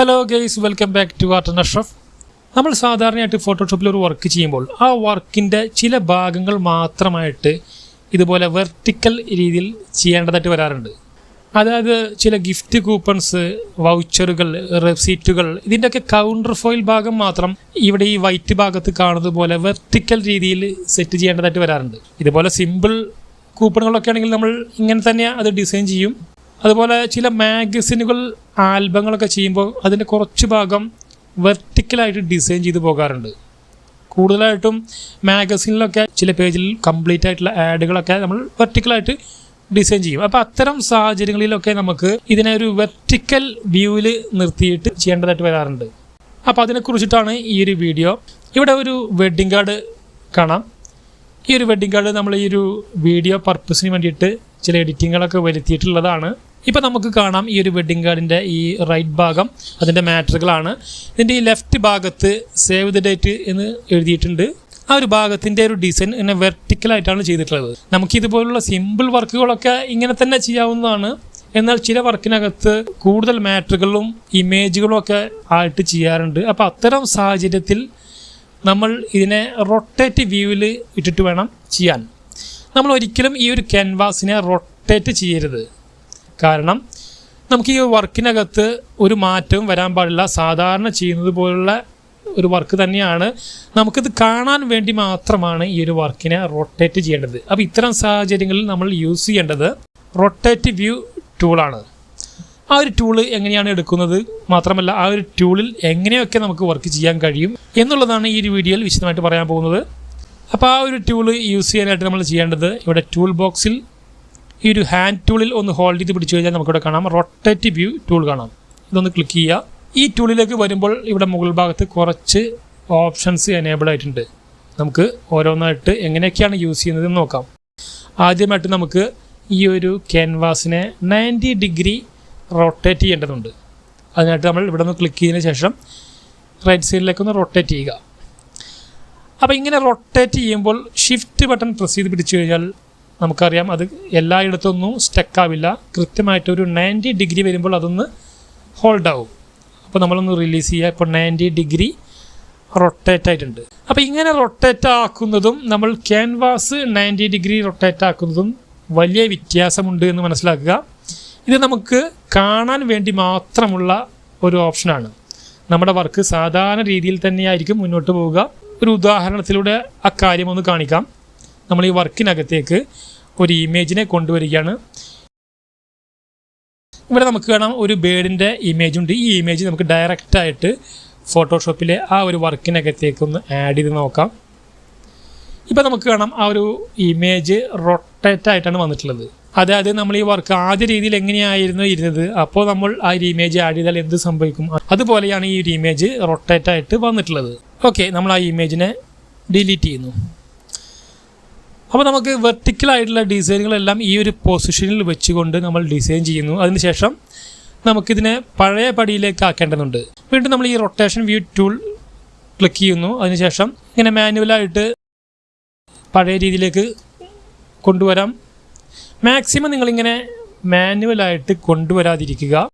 Hello guys welcome back to art and Ashraf നമ്മൾ സാധാരണയായിട്ട് ഫോട്ടോഷോപ്പിൽ ഒരു വർക്ക് ചെയ്യുമ്പോൾ ആ വർക്കിന്റെ ചില ഭാഗങ്ങൾ മാത്രമായിട്ട് ഇതുപോലെ വെർട്ടിക്കൽ രീതിയിൽ ചെയ്യേണ്ടതായിട്ട് വരാറുണ്ട്. അതായത് ചില ഗിഫ്റ്റ് കൂപ്പൺസ് വൗച്ചറുകൾ റെസീറ്റുകൾ ഇതിന്റെയൊക്കെ കൗണ്ടർ ഫോയിൽ ഭാഗം മാത്രം ഇവിടെ ഈ വൈറ്റ് ഭാഗത്ത് കാണുന്നത് പോലെ വെർട്ടിക്കൽ രീതിയിൽ സെറ്റ് ചെയ്യേണ്ടതായിട്ട് വരാറുണ്ട്. ഇതുപോലെ സിമ്പിൾ കൂപ്പണുകളൊക്കെ ആണെങ്കിൽ നമ്മൾ ഇങ്ങനെ തന്നെ അത് ഡിസൈൻ ചെയ്യും. അതുപോലെ ചില മാഗസിനുകൾ ആൽബങ്ങളൊക്കെ ചെയ്യുമ്പോൾ അതിന്റെ കുറച്ച് ഭാഗം വെർട്ടിക്കലായിട്ട് ഡിസൈൻ ചെയ്ത് പോകാറുണ്ട്. കൂടുതലായിട്ടും മാഗസിനിലൊക്കെ ചില പേജിൽ കംപ്ലീറ്റ് ആയിട്ടുള്ള ആഡുകളൊക്കെ നമ്മൾ വെർട്ടിക്കലായിട്ട് ഡിസൈൻ ചെയ്യും. അപ്പോൾ അത്തരം സാഹചര്യങ്ങളിലൊക്കെ നമുക്ക് ഇതിനെ ഒരു വെർട്ടിക്കൽ വ്യൂവിൽ നിർത്തിയിട്ട് ചെയ്യേണ്ടതായിട്ട് വരാറുണ്ട്. അപ്പോൾ അതിനെക്കുറിച്ചിട്ടാണ് ഈ ഒരു വീഡിയോ. ഇവിടെ ഒരു വെഡ്ഡിംഗ് കാർഡ് കാണാം. ഈ ഒരു വെഡ്ഡിംഗ് കാർഡ് നമ്മൾ ഈ ഒരു വീഡിയോ പർപ്പസിന് വേണ്ടിയിട്ട് ചില എഡിറ്റിങ്ങുകളൊക്കെ വരുത്തിയിട്ടുള്ളതാണ്. ഇപ്പോൾ നമുക്ക് കാണാം ഈ ഒരു വെഡിങ് കാർഡിന്റെ ഈ റൈറ്റ് ഭാഗം. അതിന്റെ മാറ്ററുകളാണ് ഇതിന്റെ ഈ ലെഫ്റ്റ് ഭാഗത്ത് സേവ് ദ ഡേറ്റ് എന്ന് എഴുതിയിട്ടുണ്ട്. ആ ഒരു ഭാഗത്തിന്റെ ഒരു ഡിസൈൻ ഇങ്ങനെ വെർട്ടിക്കലായിട്ടാണ് ചെയ്തിട്ടുള്ളത്. നമുക്ക് ഇതുപോലുള്ള സിമ്പിൾ വർക്കുകളൊക്കെ ഇങ്ങനെ തന്നെ ചെയ്യാവുന്നതാണ്. എന്നാൽ ചില വർക്കിനകത്ത് കൂടുതൽ മാറ്ററുകളും ഇമേജുകളും ഒക്കെ ആയിട്ട് ചെയ്യാറുണ്ട്. അപ്പോൾ അത്തരം സാഹചര്യത്തിൽ നമ്മൾ ഇതിനെ റൊട്ടേറ്റ് വ്യൂവിൽ ഇട്ടിട്ട് വേണം ചെയ്യാൻ. നമ്മൾ ഒരിക്കലും ഈ ഒരു ക്യാൻവാസിനെ റൊട്ടേറ്റ് ചെയ്യരുത്. കാരണം നമുക്ക് ഈ വർക്കിനകത്ത് ഒരു മാറ്റവും വരാൻ പാടില്ല. സാധാരണ ചെയ്യുന്നത് പോലുള്ള ഒരു വർക്ക് തന്നെയാണ്. നമുക്കിത് കാണാൻ വേണ്ടി മാത്രമാണ് ഈ ഒരു വർക്കിനെ റൊട്ടേറ്റ് ചെയ്യേണ്ടത്. അപ്പോൾ ഇത്തരം സാഹചര്യങ്ങളിൽ നമ്മൾ യൂസ് ചെയ്യേണ്ടത് റൊട്ടേറ്റ് വ്യൂ ടൂളാണ്. ആ ഒരു ടൂൾ എങ്ങനെയാണ് എടുക്കുന്നത് മാത്രമല്ല ആ ഒരു ടൂളിൽ എങ്ങനെയൊക്കെ നമുക്ക് വർക്ക് ചെയ്യാൻ കഴിയും എന്നുള്ളതാണ് ഈ ഒരു വീഡിയോയിൽ വിശദമായിട്ട് പറയാൻ പോകുന്നത്. അപ്പോൾ ആ ഒരു ടൂൾ യൂസ് ചെയ്യാനായിട്ട് നമ്മൾ ചെയ്യേണ്ടത് ഇവിടെ ടൂൾ ബോക്സിൽ ഈ ഒരു ഹാൻഡ് ടൂളിൽ ഒന്ന് ഹോൾഡ് ചെയ്ത് പിടിച്ചു കഴിഞ്ഞാൽ നമുക്കിവിടെ കാണാം. റൊട്ടേറ്റ് വ്യൂ ടൂൾ കാണാം. ഇതൊന്ന് ക്ലിക്ക് ചെയ്യുക. ഈ ടൂളിലേക്ക് വരുമ്പോൾ ഇവിടെ മുകൾ ഭാഗത്ത് കുറച്ച് ഓപ്ഷൻസ് എനേബിൾ ആയിട്ടുണ്ട്. നമുക്ക് ഓരോന്നായിട്ട് എങ്ങനെയൊക്കെയാണ് യൂസ് ചെയ്യുന്നത് നോക്കാം. ആദ്യമായിട്ട് നമുക്ക് ഈ ഒരു ക്യാൻവാസിനെ നയന്റി ഡിഗ്രി റൊട്ടേറ്റ് ചെയ്യേണ്ടതുണ്ട്. അതിനായിട്ട് നമ്മൾ ഇവിടെ നിന്ന് ക്ലിക്ക് ചെയ്തതിന് ശേഷം റൈറ്റ് സൈഡിലേക്ക് ഒന്ന് റൊട്ടേറ്റ് ചെയ്യുക. അപ്പോൾ ഇങ്ങനെ റൊട്ടേറ്റ് ചെയ്യുമ്പോൾ ഷിഫ്റ്റ് ബട്ടൺ പ്രസ് ചെയ്ത് പിടിച്ചു കഴിഞ്ഞാൽ നമുക്കറിയാം അത് എല്ലായിടത്തൊന്നും സ്റ്റക്കാവില്ല. കൃത്യമായിട്ട് ഒരു നയന്റി ഡിഗ്രി വരുമ്പോൾ അതൊന്ന് ഹോൾഡ് ആവും അപ്പോൾ നമ്മളൊന്ന് റിലീസ് ചെയ്യുക ഇപ്പോൾ നയന്റി ഡിഗ്രി റൊട്ടേറ്റ് ആയിട്ടുണ്ട് അപ്പോൾ ഇങ്ങനെ റൊട്ടേറ്റ് ആക്കുന്നതും നമ്മൾ ക്യാൻവാസ് നയന്റി ഡിഗ്രി റൊട്ടേറ്റ് ആക്കുന്നതും വലിയ വ്യത്യാസമുണ്ട് എന്ന് മനസ്സിലാക്കുക. ഇത് നമുക്ക് കാണാൻ വേണ്ടി മാത്രമുള്ള ഒരു ഓപ്ഷനാണ്. നമ്മുടെ വർക്ക് സാധാരണ രീതിയിൽ തന്നെയായിരിക്കും മുന്നോട്ട് പോവുക. ഒരു ഉദാഹരണത്തിലൂടെ അക്കാര്യം ഒന്ന് കാണിക്കാം. നമ്മൾ ഈ വർക്കിനകത്തേക്ക് ഒരു ഇമേജിനെ കൊണ്ടുവരികയാണ്. ഇവിടെ നമുക്ക് കാണാം ഒരു ബേഡിന്റെ ഇമേജ് ഉണ്ട്. ഈ ഇമേജ് നമുക്ക് ഡയറക്റ്റായിട്ട് ഫോട്ടോഷോപ്പിലെ ആ ഒരു വർക്കിനകത്തേക്ക് ഒന്ന് ആഡ് ചെയ്ത് നോക്കാം. ഇപ്പോൾ നമുക്ക് കാണാം ആ ഒരു ഇമേജ് റൊട്ടേറ്റ് ആയിട്ടാണ് വന്നിട്ടുള്ളത്. അതായത് നമ്മൾ ഈ വർക്ക് ആദ്യ രീതിയിൽ എങ്ങനെയായിരുന്നു ഇരുന്നത്? അപ്പോൾ നമ്മൾ ആ ഒരു ഇമേജ് ആഡ് ചെയ്താൽ എന്ത് സംഭവിക്കും? അതുപോലെയാണ് ഈ ഒരു ഇമേജ് റൊട്ടേറ്റ് ആയിട്ട് വന്നിട്ടുള്ളത്. ഓക്കെ നമ്മൾ ആ ഇമേജിനെ ഡിലീറ്റ് ചെയ്യുന്നു. അപ്പോൾ നമുക്ക് വെർട്ടിക്കൽ ആയിട്ടുള്ള ഡിസൈനുകളെല്ലാം ഈ ഒരു പൊസിഷനിൽ വെച്ചുകൊണ്ട് നമ്മൾ ഡിസൈൻ ചെയ്യുന്നു. അതിനുശേഷം നമുക്കിതിനെ പഴയ പടിയിലേക്ക് ആക്കേണ്ടതുണ്ട്. വീണ്ടും നമ്മൾ ഈ റൊട്ടേഷൻ വ്യൂ ടൂൾ ക്ലിക്ക് ചെയ്യുന്നു. അതിനുശേഷം ഇങ്ങനെ മാനുവലായിട്ട് പഴയ രീതിയിലേക്ക് കൊണ്ടുവരാം. മാക്സിമം നിങ്ങളിങ്ങനെ മാനുവലായിട്ട് കൊണ്ടുവരാതിരിക്കുക.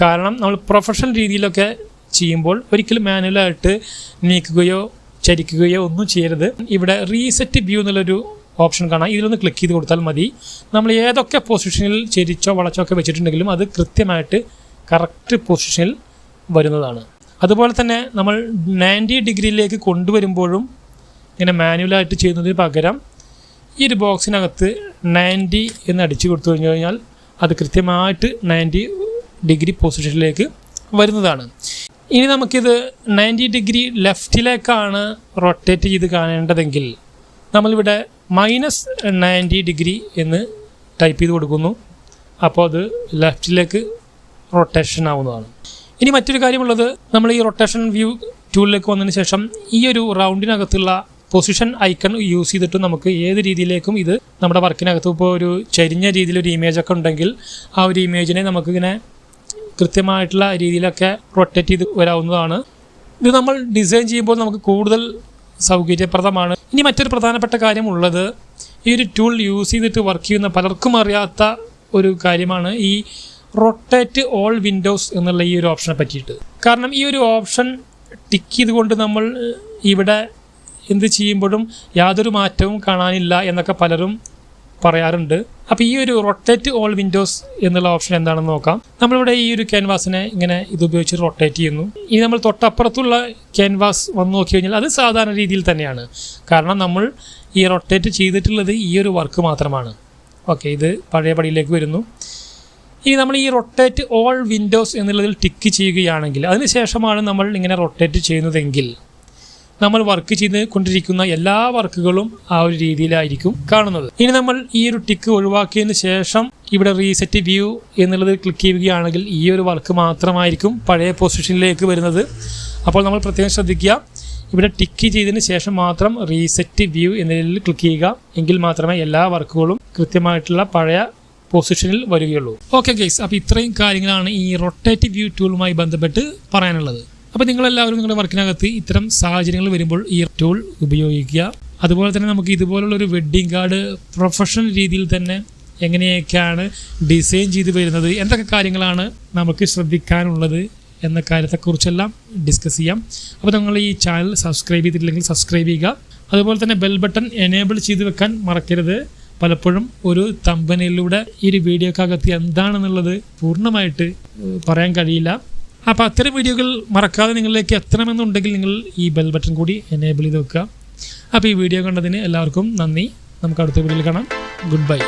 കാരണം നമ്മൾ പ്രൊഫഷണൽ രീതിയിലൊക്കെ ചെയ്യുമ്പോൾ ഒരിക്കലും മാനുവലായിട്ട് നീക്കുകയോ ചരിക്കുകയോ ഒന്നും ചെയ്യരുത്. ഇവിടെ റീസെറ്റ് വ്യൂ എന്നുള്ളൊരു ഓപ്ഷൻ കാണാം. ഇതിലൊന്ന് ക്ലിക്ക് ചെയ്ത് കൊടുത്താൽ മതി. നമ്മൾ ഏതൊക്കെ പൊസിഷനിൽ ചരിച്ചോ വളച്ചോ ഒക്കെ വെച്ചിട്ടുണ്ടെങ്കിലും അത് കൃത്യമായിട്ട് കറക്റ്റ് പൊസിഷനിൽ വരുന്നതാണ്. അതുപോലെ തന്നെ നമ്മൾ നയന്റി ഡിഗ്രിയിലേക്ക് കൊണ്ടുവരുമ്പോഴും ഇങ്ങനെ മാനുവലായിട്ട് ചെയ്യുന്നതിന് പകരം ഈ ഒരു ബോക്സിനകത്ത് നയന്റി എന്ന് അടിച്ചു കൊടുത്തു കഴിഞ്ഞു കഴിഞ്ഞാൽ അത് കൃത്യമായിട്ട് നയന്റി ഡിഗ്രി പൊസിഷനിലേക്ക് വരുന്നതാണ്. ഇനി നമുക്കിത് നയന്റി ഡിഗ്രി ലെഫ്റ്റിലേക്കാണ് റൊട്ടേറ്റ് ചെയ്ത് കാണേണ്ടതെങ്കിൽ നമ്മളിവിടെ മൈനസ് നയന്റി ഡിഗ്രി എന്ന് ടൈപ്പ് ചെയ്ത് കൊടുക്കുന്നു. അപ്പോൾ അത് ലെഫ്റ്റിലേക്ക് റൊട്ടേഷൻ ആവുന്നതാണ്. ഇനി മറ്റൊരു കാര്യമുള്ളത് നമ്മൾ ഈ റൊട്ടേഷൻ വ്യൂ ടൂളിലേക്ക് വന്നതിന് ശേഷം ഈ ഒരു റൗണ്ടിനകത്തുള്ള പൊസിഷൻ ഐക്കൺ യൂസ് ചെയ്തിട്ട് നമുക്ക് ഏത് രീതിയിലേക്കും ഇത് നമ്മുടെ വർക്കിനകത്ത് ഇപ്പോൾ ഒരു ചരിഞ്ഞ രീതിയിലൊരു ഇമേജ് ഒക്കെ ഉണ്ടെങ്കിൽ ആ ഒരു ഇമേജിനെ നമുക്കിങ്ങനെ കൃത്യമായിട്ടുള്ള രീതിയിലൊക്കെ റൊട്ടേറ്റ് ചെയ്ത് വരാവുന്നതാണ്. ഇത് നമ്മൾ ഡിസൈൻ ചെയ്യുമ്പോൾ നമുക്ക് കൂടുതൽ സൗകര്യപ്രദമാണ്. ഇനി മറ്റൊരു പ്രധാനപ്പെട്ട കാര്യം ഉള്ളത് ഈ ഒരു ടൂൾ യൂസ് ചെയ്തിട്ട് വർക്ക് ചെയ്യുന്ന പലർക്കും അറിയാത്ത ഒരു കാര്യമാണ് ഈ റൊട്ടേറ്റ് ഓൾ വിൻഡോസ് എന്നുള്ള ഈ ഒരു ഓപ്ഷനെ പറ്റിയിട്ട്. കാരണം ഈ ഒരു ഓപ്ഷൻ ടിക്ക് ചെയ്തുകൊണ്ട് നമ്മൾ ഇവിടെ എന്ത് ചെയ്യുമ്പോഴും യാതൊരു മാറ്റവും കാണാനില്ല എന്നൊക്കെ പലരും പറയാറുണ്ട്. അപ്പോൾ ഈ ഒരു റൊട്ടേറ്റ് ഓൾ വിൻഡോസ് എന്നുള്ള ഓപ്ഷൻ എന്താണെന്ന് നോക്കാം. നമ്മളിവിടെ ഈ ഒരു ക്യാൻവാസിനെ ഇങ്ങനെ ഇത് ഉപയോഗിച്ച് റൊട്ടേറ്റ് ചെയ്യുന്നു. ഇനി നമ്മൾ തൊട്ടപ്പുറത്തുള്ള ക്യാൻവാസ് വന്ന് നോക്കി കഴിഞ്ഞാൽ അത് സാധാരണ രീതിയിൽ തന്നെയാണ്. കാരണം നമ്മൾ ഈ റൊട്ടേറ്റ് ചെയ്തിട്ടുള്ളത് ഈ ഒരു വർക്ക് മാത്രമാണ്. ഓക്കെ ഇത് പഴയ പടിയിലേക്ക് വരുന്നു. ഇനി നമ്മൾ ഈ റൊട്ടേറ്റ് ഓൾ വിൻഡോസ് എന്നുള്ളതിൽ ടിക്ക് ചെയ്യുകയാണെങ്കിൽ അതിനുശേഷമാണ് നമ്മൾ ഇങ്ങനെ റൊട്ടേറ്റ് ചെയ്യുന്നതെങ്കിൽ നമ്മൾ വർക്ക് ചെയ്ത് കൊണ്ടിരിക്കുന്ന എല്ലാ വർക്കുകളും ആ ഒരു രീതിയിലായിരിക്കും കാണുന്നത്. ഇനി നമ്മൾ ഈ ഒരു ടിക്ക് ഒഴിവാക്കിയതിന് ശേഷം ഇവിടെ റീസെറ്റ് വ്യൂ എന്നുള്ളത് ക്ലിക്ക് ചെയ്യുകയാണെങ്കിൽ ഈ ഒരു വർക്ക് മാത്രമായിരിക്കും പഴയ പൊസിഷനിലേക്ക് വരുന്നത്. അപ്പോൾ നമ്മൾ പ്രത്യേകം ശ്രദ്ധിക്കുക. ഇവിടെ ടിക്ക് ചെയ്തതിന് ശേഷം മാത്രം റീസെറ്റ് വ്യൂ എന്നതിൽ ക്ലിക്ക് ചെയ്യുക. എങ്കിൽ മാത്രമേ എല്ലാ വർക്കുകളും കൃത്യമായിട്ടുള്ള പഴയ പൊസിഷനിൽ വരികയുള്ളൂ. ഓക്കെ ഗൈസ് അപ്പോൾ ഇത്രയും കാര്യങ്ങളാണ് ഈ റൊട്ടേറ്റ് വ്യൂ ടൂളുമായി ബന്ധപ്പെട്ട് പറയാനുള്ളത്. അപ്പോൾ നിങ്ങളെല്ലാവരും നിങ്ങളുടെ വർക്കിനകത്ത് ഇത്തരം സാഹചര്യങ്ങൾ വരുമ്പോൾ ഈ ടൂൾ ഉപയോഗിക്കുക. അതുപോലെ തന്നെ നമുക്ക് ഇതുപോലുള്ള ഒരു വെഡ്ഡിംഗ് കാർഡ് പ്രൊഫഷണൽ രീതിയിൽ തന്നെ എങ്ങനെയൊക്കെയാണ് ഡിസൈൻ ചെയ്ത് വരുന്നത് എന്തൊക്കെ കാര്യങ്ങളാണ് നമുക്ക് ശ്രദ്ധിക്കാനുള്ളത് എന്ന കാര്യത്തെക്കുറിച്ചെല്ലാം ഡിസ്കസ് ചെയ്യാം. അപ്പോൾ നിങ്ങൾ ഈ ചാനൽ സബ്സ്ക്രൈബ് ചെയ്തിട്ടില്ലെങ്കിൽ സബ്സ്ക്രൈബ് ചെയ്യുക. അതുപോലെ തന്നെ ബെൽ ബട്ടൺ എനേബിൾ ചെയ്ത് വെക്കാൻ മറക്കരുത്. പലപ്പോഴും ഒരു തമ്പനയിലൂടെ ഈ ഒരു വീഡിയോക്കകത്ത് എന്താണെന്നുള്ളത് പൂർണമായിട്ട് പറയാൻ കഴിയില്ല. അപ്പോൾ അത്തരം വീഡിയോകൾ മറക്കാതെ നിങ്ങളിലേക്ക് എത്തണമെന്നുണ്ടെങ്കിൽ നിങ്ങൾ ഈ ബെൽ ബട്ടൺ കൂടി എനേബിൾ ചെയ്ത് വെക്കുക. അപ്പോൾ ഈ വീഡിയോ കണ്ടതിന് എല്ലാവർക്കും നന്ദി. നമുക്ക് അടുത്ത വീഡിയോയിൽ കാണാം. Good bye